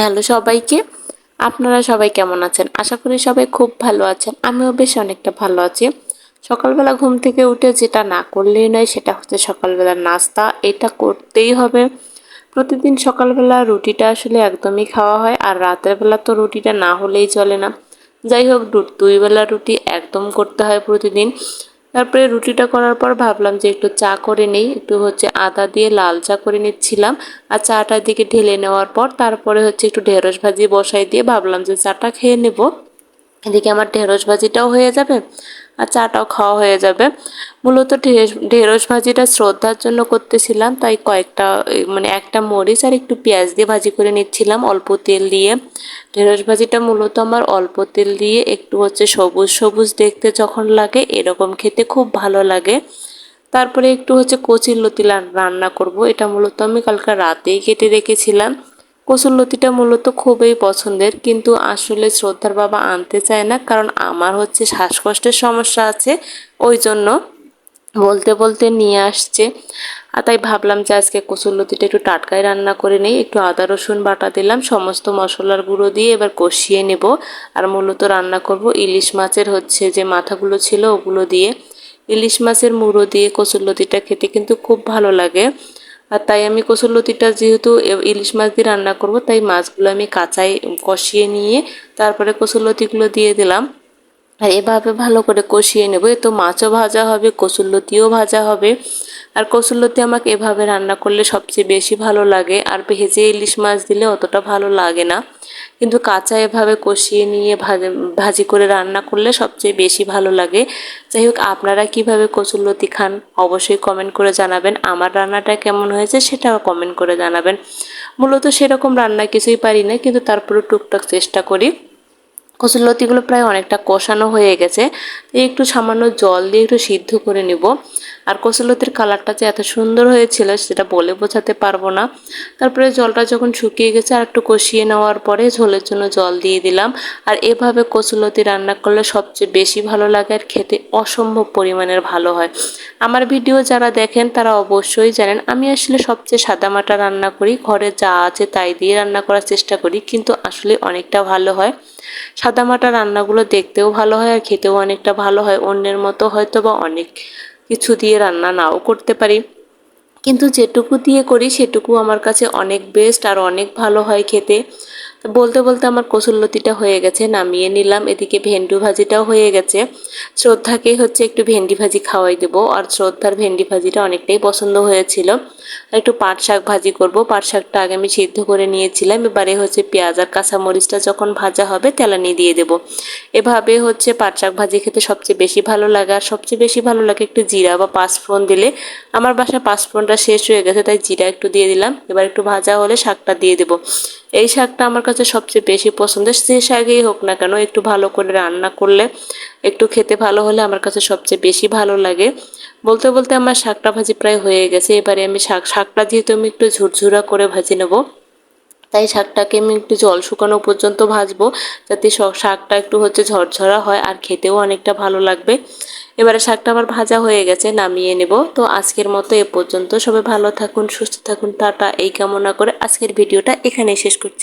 Hello সবাইকে। আপনারা সবাই কেমন আছেন? আশা করি সবাই খুব ভালো আছেন। আমিও বেশ অনেকটা ভালো আছি। সকালবেলা ঘুম থেকে উঠে যেটা না করলেই নয়, সেটা হচ্ছে সকালবেলার নাস্তা। এটা করতেই হবে। প্রতিদিন সকালবেলা রুটিটা আসলে একদমই খাওয়া হয়, আর রাতের বেলা তো রুটিটা না হলেই চলে না। যাই হোক দুই বেলা রুটি একদম করতে হয় প্রতিদিন। তারপরে রুটিটা করার পর ভাবলাম যে একটু চা করে নেই, একটু হচ্ছে আদা দিয়ে লাল চা করে নিচ্ছিলাম আর চাটার দিকে ঢেলে নেওয়ার পর তারপরে হচ্ছে একটু ঢেঁড়স ভাজি বসাই দিয়ে ভাবলাম যে চাটা খেয়ে নেব। এদিকে আমার ঢেঁড়স ভাজিটাও হয়ে যাবে আর চাটাও খাওয়া হয়ে যাবে। মূলত ঢেঁড়স ভাজিটা শ্রদ্ধার জন্য করতেছিলাম, তাই কয়েকটা মানে একটা মরিচ আর একটু পেঁয়াজ দিয়ে ভাজি করে নিচ্ছিলাম অল্প তেল দিয়ে। ঢেঁড়স ভাজিটা মূলত আমার অল্প তেল দিয়ে একটু হচ্ছে সবুজ সবুজ দেখতে যখন লাগে এরকম খেতে খুব ভালো লাগে। তারপরে একটু হচ্ছে কচির লতি রান্না করব, এটা মূলত আমি কালকে রাতেই কেটে রেখেছিলাম। কচুরলতিটা মূলত খুবই পছন্দের, কিন্তু আসলে শ্রদ্ধার বাবা আনতে চায় না, কারণ আমার হচ্ছে শ্বাসকষ্টের সমস্যা আছে, ওই জন্য বলতে বলতে নিয়ে আসছে। আর তাই ভাবলাম যে আজকে কচুরলতিটা একটু টাটকাই রান্না করে নেই, একটু আদা, রসুন বাটা দিলাম, সমস্ত মশলার গুঁড়ো দিয়ে এবার কষিয়ে নেব। আর মূলত রান্না করব ইলিশ মাছের হচ্ছে যে মাথাগুলো ছিল ওগুলো দিয়ে। ইলিশ মাছের মুড়ো দিয়ে কচুরলতিটা খেতে কিন্তু খুব ভালো লাগে। আর তাই আমি কসুরলতিটা যেহেতু ইলিশ মাছ দিয়ে রান্না করব, তাই মাছগুলো আমি কাঁচাই কষিয়ে নিয়ে তারপরে কসুরলতিগুলো দিয়ে দিলাম। আর এভাবে ভালো করে কষিয়ে নেব। তো মাছও ভাজা হবে, কসুরলতিও ভাজা হবে। আর কসুল্লতি আমাকে এভাবে রান্না করলে সবচেয়ে বেশি ভালো লাগে। আর ভেজে ইলিশ মাছ দিলে অতটা ভালো লাগে না। কিন্তু কাঁচা এভাবে কষিয়ে নিয়ে ভাজি করে রান্না করলে সবচেয়ে বেশি ভালো লাগে। যাই হোক, আপনারা কীভাবে কচুরলতি খান অবশ্যই কমেন্ট করে জানাবেন। আমার রান্নাটা কেমন হয়েছে সেটাও কমেন্ট করে জানাবেন। মূলত সেরকম রান্না কিছুই পারি না, কিন্তু তারপরে টুকটাক চেষ্টা করি। কচুরলতিগুলো প্রায় অনেকটা কষানো হয়ে গেছে। একটু সামান্য জল দিয়ে একটু সিদ্ধ করে নিব। আর কচুরলতির কালারটা যে এত সুন্দর হয়েছিল সেটা বলে বোঝাতে পারব না। তারপরে জলটা যখন শুকিয়ে গেছে আর একটু কষিয়ে নেওয়ার পরে ঝোলের জন্য জল দিয়ে দিলাম। আর এভাবে কচুরলতি রান্না করলে সবচেয়ে বেশি ভালো লাগে আর খেতে অসম্ভব পরিমাণের ভালো হয়। আমার ভিডিও যারা দেখেন তারা অবশ্যই জানেন, আমি আসলে সবচেয়ে সাদামাটা রান্না করি, ঘরে যা আছে তাই দিয়ে রান্না করার চেষ্টা করি, কিন্তু আসলে অনেকটা ভালো হয়। সাদামাটা রান্নাগুলো দেখতেও ভালো হয় আর খেতেও অনেকটা ভালো হয়, অন্যের মতো হয়তো বা অনেক। কিছু দিয়ে রান্না নাও করতে পারি। কিন্তু যেটুকু দিয়ে করি, সেটুকু আমার কাছে অনেক বেস্ট আর অনেক ভালো হয় খেতে। বলতে বলতে আমার কসুল্লতিটা হয়ে গেছে, নামিয়ে নিলাম। এদিকে ভেন্ডু ভাজিটাও হয়ে গেছে। শ্রদ্ধাকে হচ্ছে একটু ভেন্ডি ভাজি খাওয়াই দেবো। আর শ্রদ্ধার ভেন্ডি ভাজিটা অনেকটাই পছন্দ হয়েছিল। একটু পাট শাক ভাজি করব। পাট শাকটা আগে আমি সিদ্ধ করে নিয়েছিলাম। এবারে হচ্ছে পেঁয়াজ আর কাঁচামরিচটা যখন ভাজা হবে, তেলানি দিয়ে দেব। এভাবে হচ্ছে পাট শাক ভাজি খেতে সবচেয়ে বেশি ভালো লাগে। আর সবচেয়ে বেশি ভালো লাগে একটু জিরা বা পাঁচফোড়ন দিলে। আমার বাসায় পাঁচফোড়নটা শেষ হয়ে গেছে, তাই জিরা একটু দিয়ে দিলাম। এবার একটু ভাজা হলে শাকটা দিয়ে দেবো। এই শাকটা আমার কাছে সবচেয়ে বেশি পছন্দের সে শাকেই হোক না কেন, একটু ভালো করে রান্না করলে, একটু খেতে ভালো হলে আমার কাছে সবচেয়ে বেশি ভালো লাগে। বলতে বলতে আমার শাকটা ভাজি প্রায় হয়ে গেছে, এবারে আমি শাক, শাকটা যেহেতু আমি একটু ঝুরঝুরা করে ভাজি নেব, তাই শাকটাকে আমি একটু জল শুকানো পর্যন্ত ভাজবো, যাতে শাকটা একটু হচ্ছে ঝরঝরা হয় আর খেতেও অনেকটা ভালো লাগবে। এবারে শাকটা আমার ভাজা হয়ে গেছে, নামিয়ে নেব। তো আজকের মতো এ পর্যন্ত। সবাই ভালো থাকুন, সুস্থ থাকুন, টাটা, এই কামনা করে আজকের ভিডিওটা এখানেই শেষ করছি।